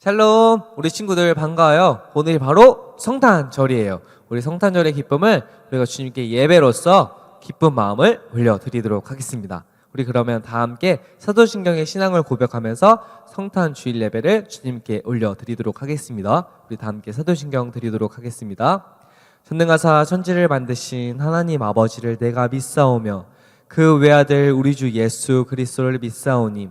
샬롬, 우리 친구들 반가워요. 오늘이 바로 성탄절이에요. 우리 성탄절의 기쁨을 우리가 주님께 예배로서 기쁜 마음을 올려드리도록 하겠습니다. 우리 그러면 다 함께 사도신경의 신앙을 고백하면서 성탄 주일 예배를 주님께 올려드리도록 하겠습니다. 우리 다 함께 사도신경 드리도록 하겠습니다. 전능하사 천지를 만드신 하나님 아버지를 내가 믿사오며 그 외아들 우리 주 예수 그리스도를 믿사오니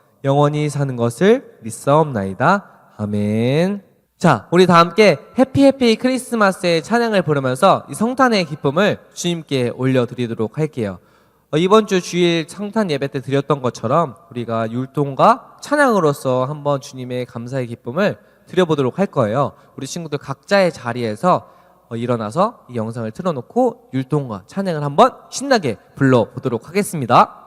영원히 사는 것을 믿사옵나이다. 아멘. 자, 우리 다 함께 해피 해피 크리스마스의 찬양을 부르면서 이 성탄의 기쁨을 주님께 올려드리도록 할게요. 어, 이번 주 주일 성탄 예배 때 드렸던 것처럼 우리가 율동과 찬양으로서 한번 주님의 감사의 기쁨을 드려보도록 할 거예요. 우리 친구들 각자의 자리에서 어, 일어나서 이 영상을 틀어놓고 율동과 찬양을 한번 신나게 불러보도록 하겠습니다.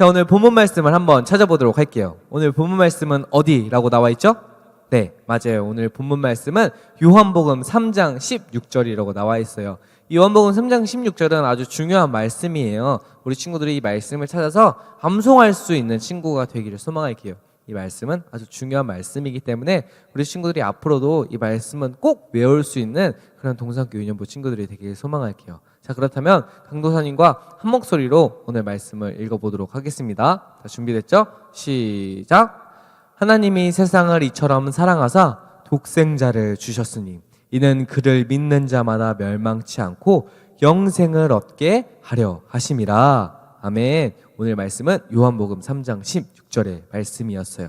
자, 오늘 본문 말씀을 한번 찾아보도록 할게요. 오늘 본문 말씀은 어디라고 나와 있죠? 네, 맞아요. 오늘 본문 말씀은 요한복음 3장 16절이라고 나와 있어요. 이 요한복음 3장 16절은 아주 중요한 말씀이에요. 우리 친구들이 이 말씀을 찾아서 암송할 수 있는 친구가 되기를 소망할게요. 이 말씀은 아주 중요한 말씀이기 때문에 우리 친구들이 앞으로도 이 말씀은 꼭 외울 수 있는 그런 동산교 유년부 친구들이 되기를 소망할게요. 자 그렇다면 강도사님과 한 목소리로 오늘 말씀을 읽어보도록 하겠습니다. 자 준비됐죠? 시작. 하나님이 세상을 이처럼 사랑하사 독생자를 주셨으니 이는 그를 믿는 자마다 멸망치 않고 영생을 얻게 하려 하심이라. 아멘. 오늘 말씀은 요한복음 3장 16절의 말씀이었어요.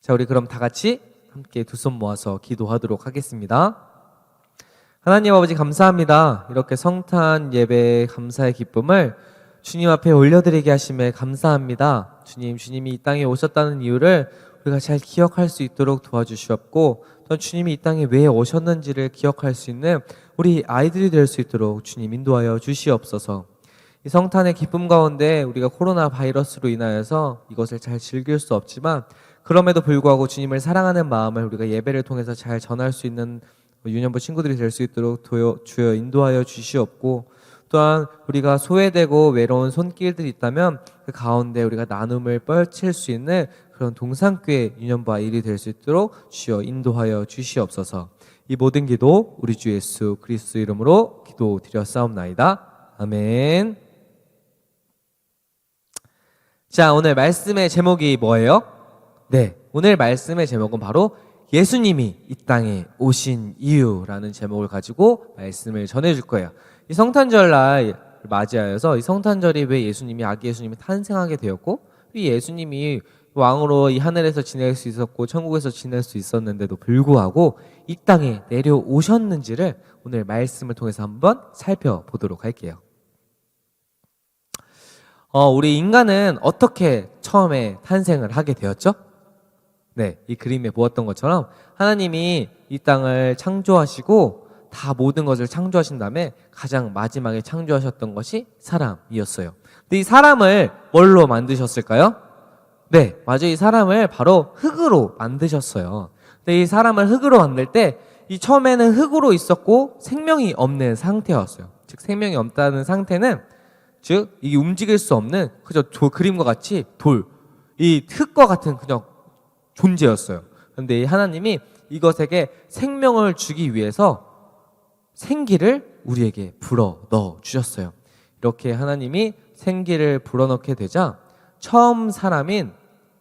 자, 우리 그럼 다 같이 함께 두 손 모아서 기도하도록 하겠습니다. 하나님 아버지 감사합니다. 이렇게 성탄 예배 감사의 기쁨을 주님 앞에 올려드리게 하심에 감사합니다. 주님, 주님이 이 땅에 오셨다는 이유를 우리가 잘 기억할 수 있도록 도와주시옵고 또 주님이 이 땅에 왜 오셨는지를 기억할 수 있는 우리 아이들이 될 수 있도록 주님 인도하여 주시옵소서. 이 성탄의 기쁨 가운데 우리가 코로나 바이러스로 인하여서 이것을 잘 즐길 수 없지만 그럼에도 불구하고 주님을 사랑하는 마음을 우리가 예배를 통해서 잘 전할 수 있는 유년부 친구들이 될 수 있도록 도여, 주여 인도하여 주시옵고 또한 우리가 소외되고 외로운 손길들이 있다면 그 가운데 우리가 나눔을 펼칠 수 있는 그런 동산교회 유년부와 일이 될 수 있도록 주여 인도하여 주시옵소서. 이 모든 기도 우리 주 예수 그리스도 이름으로 기도 드렸사옵나이다. 아멘. 자, 오늘 말씀의 제목이 뭐예요? 네, 오늘 말씀의 제목은 바로 예수님이 이 땅에 오신 이유라는 제목을 가지고 말씀을 전해줄 거예요. 이 성탄절날 맞이하여서 이 성탄절이 왜 예수님이 아기 예수님이 탄생하게 되었고 이 예수님이 왕으로 이 하늘에서 지낼 수 있었고 천국에서 지낼 수 있었는데도 불구하고 이 땅에 내려오셨는지를 오늘 말씀을 통해서 한번 살펴보도록 할게요. 어, 우리 인간은 어떻게 처음에 탄생을 하게 되었죠? 네, 이 그림에 보았던 것처럼 하나님이 이 땅을 창조하시고 다 모든 것을 창조하신 다음에 가장 마지막에 창조하셨던 것이 사람이었어요. 근데 이 사람을 뭘로 만드셨을까요? 네, 맞아요. 이 사람을 바로 흙으로 만드셨어요. 근데 이 사람을 흙으로 만들 때 이 처음에는 흙으로 있었고 생명이 없는 상태였어요. 즉 생명이 없다는 상태는 즉 이게 움직일 수 없는 그저 조, 그림과 같이 돌, 이 흙과 같은 그냥 존재였어요. 그런데 이 하나님이 이것에게 생명을 주기 위해서 생기를 우리에게 불어 넣어 주셨어요. 이렇게 하나님이 생기를 불어 넣게 되자 처음 사람인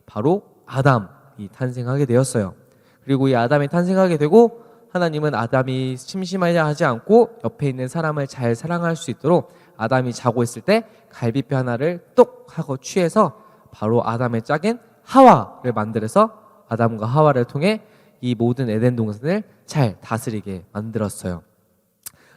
바로 아담이 탄생하게 되었어요. 그리고 이 아담이 탄생하게 되고 하나님은 아담이 심심하지 하지 않고 옆에 있는 사람을 잘 사랑할 수 있도록 아담이 자고 있을 때 갈비뼈 하나를 똑 하고 취해서 바로 아담의 짝인 하와를 만들어서 아담과 하와를 통해 이 모든 에덴 동산을 잘 다스리게 만들었어요.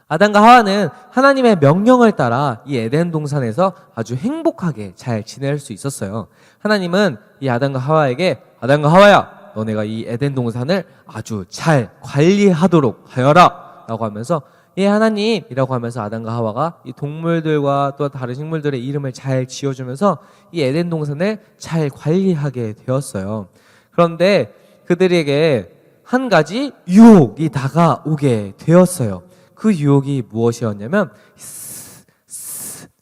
아담과 하와는 하나님의 명령을 따라 이 에덴 동산에서 아주 행복하게 잘 지낼 수 있었어요. 하나님은 이 아담과 하와에게 아담과 하와야 너네가 이 에덴 동산을 아주 잘 관리하도록 하여라 라고 하면서 예 하나님이라고 하면서 아담과 하와가 이 동물들과 또 다른 식물들의 이름을 잘 지어주면서 이 에덴 동산을 잘 관리하게 되었어요. 그런데 그들에게 한 가지 유혹이 다가오게 되었어요. 그 유혹이 무엇이었냐면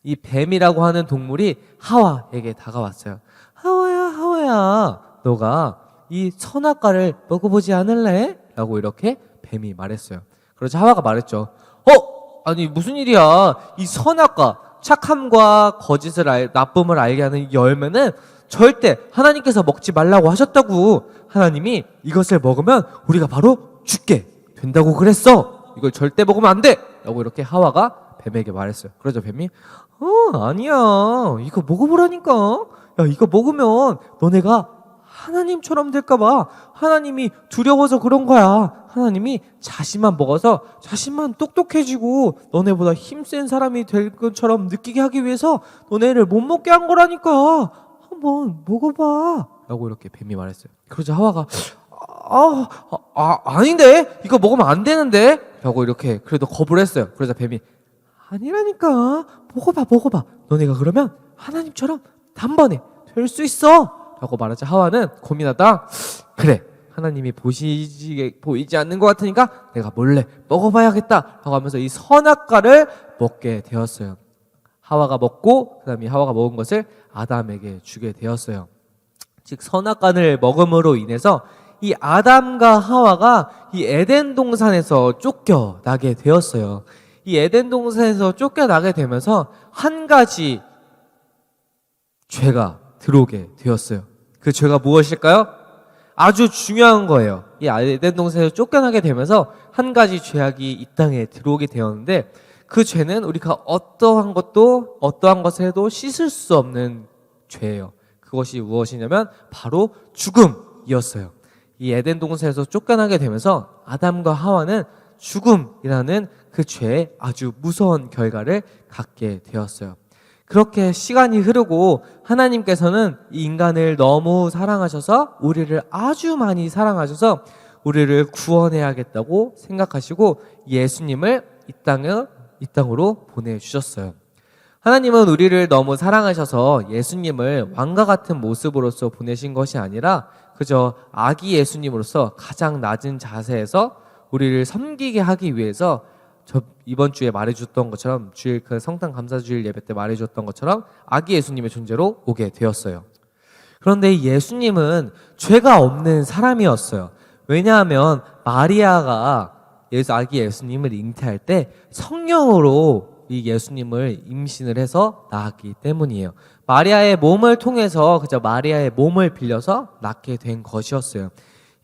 이 뱀이라고 하는 동물이 하와에게 다가왔어요. 하와야 하와야 너가 이 선악과를 먹어보지 않을래? 라고 이렇게 뱀이 말했어요. 그러자 하와가 말했죠. 어? 아니 무슨 일이야? 이 선악과 착함과 거짓을 알, 나쁨을 알게 하는 열매는 절대 하나님께서 먹지 말라고 하셨다고. 하나님이 이것을 먹으면 우리가 바로 죽게 된다고 그랬어. 이걸 절대 먹으면 안 돼. 라고 이렇게 하와가 뱀에게 말했어요. 그러자 뱀이 어 아니야 이거 먹어보라니까. 야 이거 먹으면 너네가 하나님처럼 될까봐 하나님이 두려워서 그런 거야. 하나님이 자신만 먹어서 자신만 똑똑해지고 너네보다 힘센 사람이 될 것처럼 느끼게 하기 위해서 너네를 못 먹게 한 거라니까. 한번 먹어봐. 라고 이렇게 뱀이 말했어요. 그러자 하와가 아, 아, 아 아닌데 이거 먹으면 안 되는데 라고 이렇게 그래도 거부를 했어요. 그러자 뱀이 아니라니까 먹어봐 먹어봐. 너네가 그러면 하나님처럼 단번에 될 수 있어. 라고 말하자 하와는 고민하다 그래 하나님이 보시지 보이지 않는 것 같으니까 내가 몰래 먹어봐야겠다 라고 하면서 이 선악과를 먹게 되었어요. 하와가 먹고 그다음에 하와가 먹은 것을 아담에게 주게 되었어요. 즉 선악과를 먹음으로 인해서 이 아담과 하와가 이 에덴 동산에서 쫓겨나게 되었어요. 이 에덴 동산에서 쫓겨나게 되면서 한 가지 죄가 들어오게 되었어요. 그 죄가 무엇일까요? 아주 중요한 거예요. 이 에덴 동산에서 쫓겨나게 되면서 한 가지 죄악이 이 땅에 들어오게 되었는데 그 죄는 우리가 어떠한 것도 어떠한 것을 해도 씻을 수 없는 죄예요. 그것이 무엇이냐면 바로 죽음이었어요. 이 에덴 동산에서 쫓겨나게 되면서 아담과 하와는 죽음이라는 그 죄에 아주 무서운 결과를 갖게 되었어요. 그렇게 시간이 흐르고 하나님께서는 이 인간을 너무 사랑하셔서 우리를 아주 많이 사랑하셔서 우리를 구원해야겠다고 생각하시고 예수님을 이 땅에 이 땅으로 보내주셨어요. 하나님은 우리를 너무 사랑하셔서 예수님을 왕과 같은 모습으로서 보내신 것이 아니라 그저 아기 예수님으로서 가장 낮은 자세에서 우리를 섬기게 하기 위해서 저 이번 주에 말해줬던 것처럼 주일 그 성탄 감사주일 예배 때 말해줬던 것처럼 아기 예수님의 존재로 오게 되었어요. 그런데 이 예수님은 죄가 없는 사람이었어요. 왜냐하면 마리아가 예수 아기 예수님을 잉태할 때 성령으로 이 예수님을 임신을 해서 낳았기 때문이에요. 마리아의 몸을 통해서 그저 마리아의 몸을 빌려서 낳게 된 것이었어요.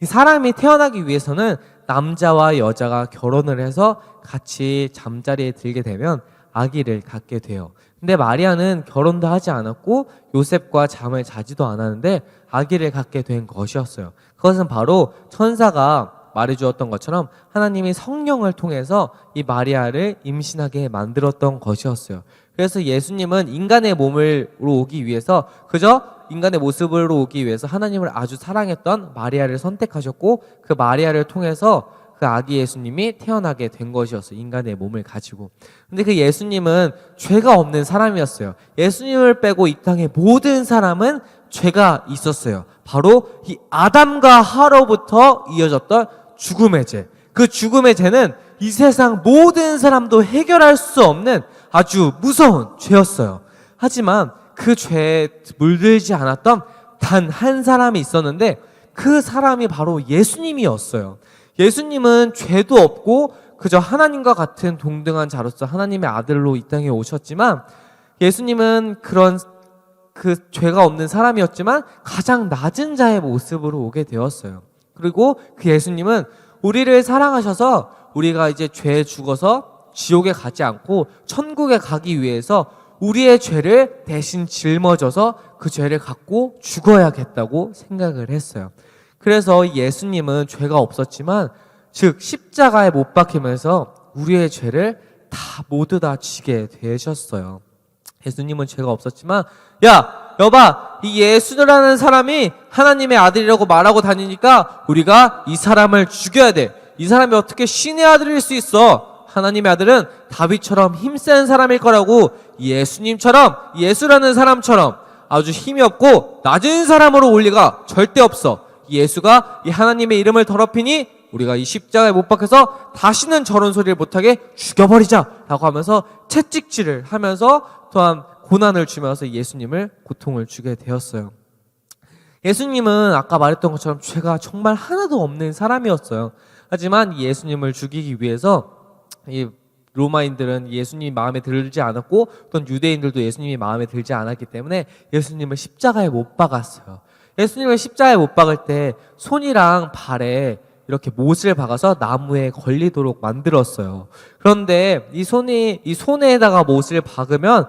이 사람이 태어나기 위해서는 남자와 여자가 결혼을 해서 같이 잠자리에 들게 되면 아기를 갖게 돼요. 근데 마리아는 결혼도 하지 않았고 요셉과 잠을 자지도 않았는데 아기를 갖게 된 것이었어요. 그것은 바로 천사가 말해 주었던 것처럼 하나님이 성령을 통해서 이 마리아를 임신하게 만들었던 것이었어요. 그래서 예수님은 인간의 몸으로 오기 위해서 그저 인간의 모습으로 오기 위해서 하나님을 아주 사랑했던 마리아를 선택하셨고 그 마리아를 통해서 그 아기 예수님이 태어나게 된 것이었어요. 인간의 몸을 가지고. 근데 그 예수님은 죄가 없는 사람이었어요. 예수님을 빼고 이 땅의 모든 사람은 죄가 있었어요. 바로 이 아담과 하로부터 이어졌던 죽음의 죄. 그 죽음의 죄는 이 세상 모든 사람도 해결할 수 없는 아주 무서운 죄였어요. 하지만 그 죄에 물들지 않았던 단 한 사람이 있었는데 그 사람이 바로 예수님이었어요. 예수님은 죄도 없고 그저 하나님과 같은 동등한 자로서 하나님의 아들로 이 땅에 오셨지만 예수님은 그런 그 죄가 없는 사람이었지만 가장 낮은 자의 모습으로 오게 되었어요. 그리고 그 예수님은 우리를 사랑하셔서 우리가 이제 죄에 죽어서 지옥에 가지 않고 천국에 가기 위해서 우리의 죄를 대신 짊어져서 그 죄를 갖고 죽어야겠다고 생각을 했어요. 그래서 예수님은 죄가 없었지만 즉 십자가에 못 박히면서 우리의 죄를 다 모두 다 지게 되셨어요. 예수님은 죄가 없었지만 야 여봐 이 예수라는 사람이 하나님의 아들이라고 말하고 다니니까 우리가 이 사람을 죽여야 돼. 이 사람이 어떻게 신의 아들일 수 있어? 하나님의 아들은 다윗처럼 힘센 사람일 거라고 예수님처럼 예수라는 사람처럼 아주 힘이 없고 낮은 사람으로 올 리가 절대 없어. 예수가 이 하나님의 이름을 더럽히니 우리가 이 십자가에 못 박혀서 다시는 저런 소리를 못하게 죽여버리자라고 하면서 채찍질을 하면서 또한 고난을 주면서 예수님을 고통을 주게 되었어요. 예수님은 아까 말했던 것처럼 죄가 정말 하나도 없는 사람이었어요. 하지만 이 예수님을 죽이기 위해서 이 로마인들은 예수님 마음에 들지 않았고 또는 유대인들도 예수님이 마음에 들지 않았기 때문에 예수님을 십자가에 못 박았어요. 예수님을 십자가에 못 박을 때 손이랑 발에 이렇게 못을 박아서 나무에 걸리도록 만들었어요. 그런데 이 손이 이 손에다가 못을 박으면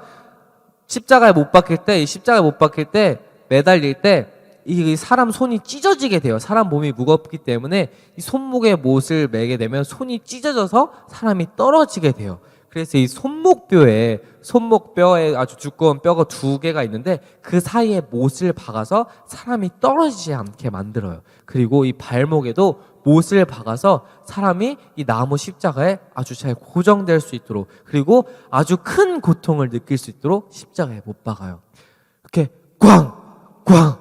십자가에 못 박힐 때, 이 십자가에 못 박힐 때 매달릴 때 이 사람 손이 찢어지게 돼요. 사람 몸이 무겁기 때문에 이 손목에 못을 매게 되면 손이 찢어져서 사람이 떨어지게 돼요. 그래서 이 손목뼈에 손목뼈에 아주 두꺼운 뼈가 두 개가 있는데 그 사이에 못을 박아서 사람이 떨어지지 않게 만들어요. 그리고 이 발목에도 못을 박아서 사람이 이 나무 십자가에 아주 잘 고정될 수 있도록 그리고 아주 큰 고통을 느낄 수 있도록 십자가에 못 박아요. 이렇게 꽝, 꽝,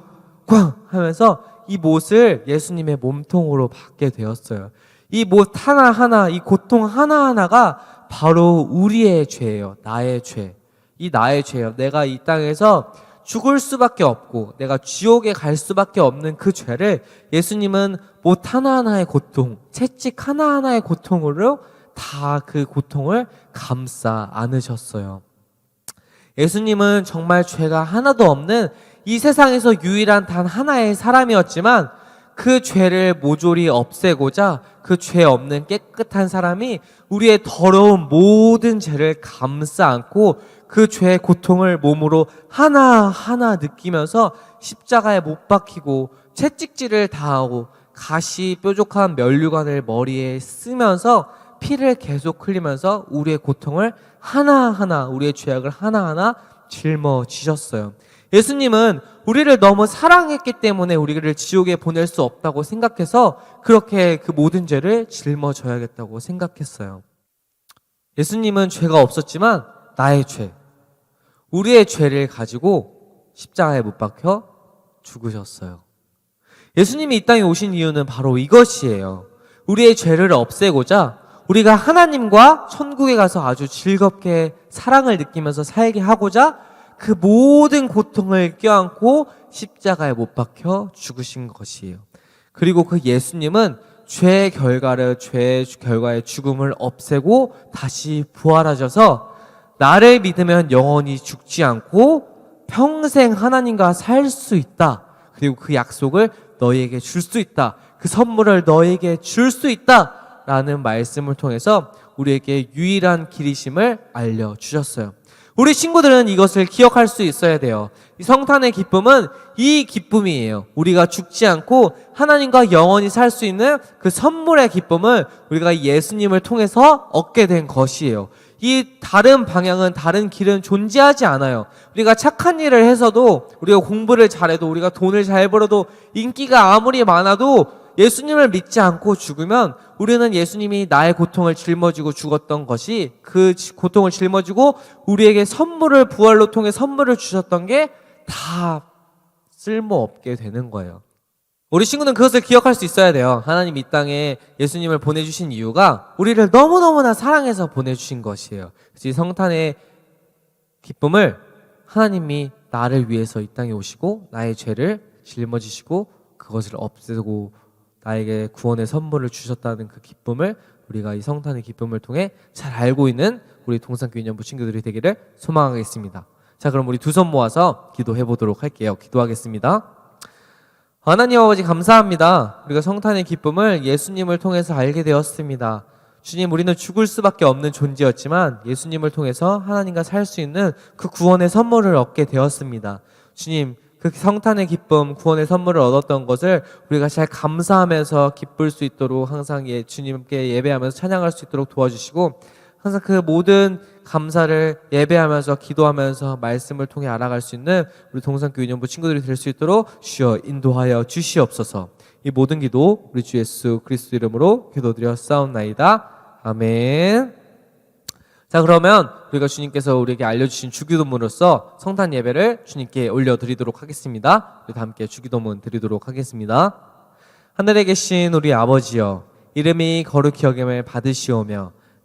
꽝 하면서 이 못을 예수님의 몸통으로 받게 되었어요. 이 못 하나하나, 이 고통 하나하나가 바로 우리의 죄예요. 나의 죄. 이 나의 죄예요. 내가 이 땅에서 죽을 수밖에 없고 내가 지옥에 갈 수밖에 없는 그 죄를 예수님은 못 하나하나의 고통, 채찍 하나하나의 고통으로 다 그 고통을 감싸 안으셨어요. 예수님은 정말 죄가 하나도 없는 이 세상에서 유일한 단 하나의 사람이었지만 그 죄를 모조리 없애고자 그 죄 없는 깨끗한 사람이 우리의 더러운 모든 죄를 감싸 안고 그 죄의 고통을 몸으로 하나하나 느끼면서 십자가에 못 박히고 채찍질을 당하고 가시 뾰족한 면류관을 머리에 쓰면서 피를 계속 흘리면서 우리의 고통을 하나하나 우리의 죄악을 하나하나 짊어지셨어요. 예수님은 우리를 너무 사랑했기 때문에 우리를 지옥에 보낼 수 없다고 생각해서 그렇게 그 모든 죄를 짊어져야겠다고 생각했어요. 예수님은 죄가 없었지만 나의 죄, 우리의 죄를 가지고 십자가에 못 박혀 죽으셨어요. 예수님이 이 땅에 오신 이유는 바로 이것이에요. 우리의 죄를 없애고자 우리가 하나님과 천국에 가서 아주 즐겁게 사랑을 느끼면서 살게 하고자 그 모든 고통을 껴안고 십자가에 못 박혀 죽으신 것이에요. 그리고 그 예수님은 죄의 결과를 죄의 결과의 죽음을 없애고 다시 부활하셔서 나를 믿으면 영원히 죽지 않고 평생 하나님과 살 수 있다. 그리고 그 약속을 너희에게 줄 수 있다. 그 선물을 너희에게 줄 수 있다. 라는 말씀을 통해서 우리에게 유일한 길이심을 알려주셨어요. 우리 친구들은 이것을 기억할 수 있어야 돼요. 이 성탄의 기쁨은 이 기쁨이에요. 우리가 죽지 않고 하나님과 영원히 살 수 있는 그 선물의 기쁨을 우리가 예수님을 통해서 얻게 된 것이에요. 이 다른 방향은 다른 길은 존재하지 않아요. 우리가 착한 일을 해서도 우리가 공부를 잘해도 우리가 돈을 잘 벌어도 인기가 아무리 많아도 예수님을 믿지 않고 죽으면 우리는 예수님이 나의 고통을 짊어지고 죽었던 것이 그 지- 고통을 짊어지고 우리에게 선물을 부활로 통해 선물을 주셨던 게 다 쓸모없게 되는 거예요. 우리 친구는 그것을 기억할 수 있어야 돼요. 하나님 이 땅에 예수님을 보내주신 이유가 우리를 너무너무나 사랑해서 보내주신 것이에요. 그래서 이 성탄의 기쁨을 하나님이 나를 위해서 이 땅에 오시고 나의 죄를 짊어지시고 그것을 없애고 나에게 구원의 선물을 주셨다는 그 기쁨을 우리가 이 성탄의 기쁨을 통해 잘 알고 있는 우리 동산교 인연부 친구들이 되기를 소망하겠습니다. 자, 그럼 우리 두 손 모아서 기도해 보도록 할게요. 기도하겠습니다. 하나님 아버지 감사합니다. 우리가 성탄의 기쁨을 예수님을 통해서 알게 되었습니다. 주님, 우리는 죽을 수밖에 없는 존재였지만 예수님을 통해서 하나님과 살 수 있는 그 구원의 선물을 얻게 되었습니다. 주님, 그 성탄의 기쁨, 구원의 선물을 얻었던 것을 우리가 잘 감사하면서 기쁠 수 있도록 항상 예, 주님께 예배하면서 찬양할 수 있도록 도와주시고 항상 그 모든 감사를 예배하면서 기도하면서 말씀을 통해 알아갈 수 있는 우리 동산교회 연부 친구들이 될 수 있도록 주여 인도하여 주시옵소서. 이 모든 기도 우리 주 예수 그리스도 이름으로 기도드려 싸움나이다. 아멘. 자 그러면 우리가 주님께서 우리에게 알려주신 주기도문으로서 성탄 예배를 주님께 올려드리도록 하겠습니다. 우리 다 함께 주기도문 드리도록 하겠습니다. 하늘에 계신 우리 아버지여 이름이 거룩히 여김을 받으시오며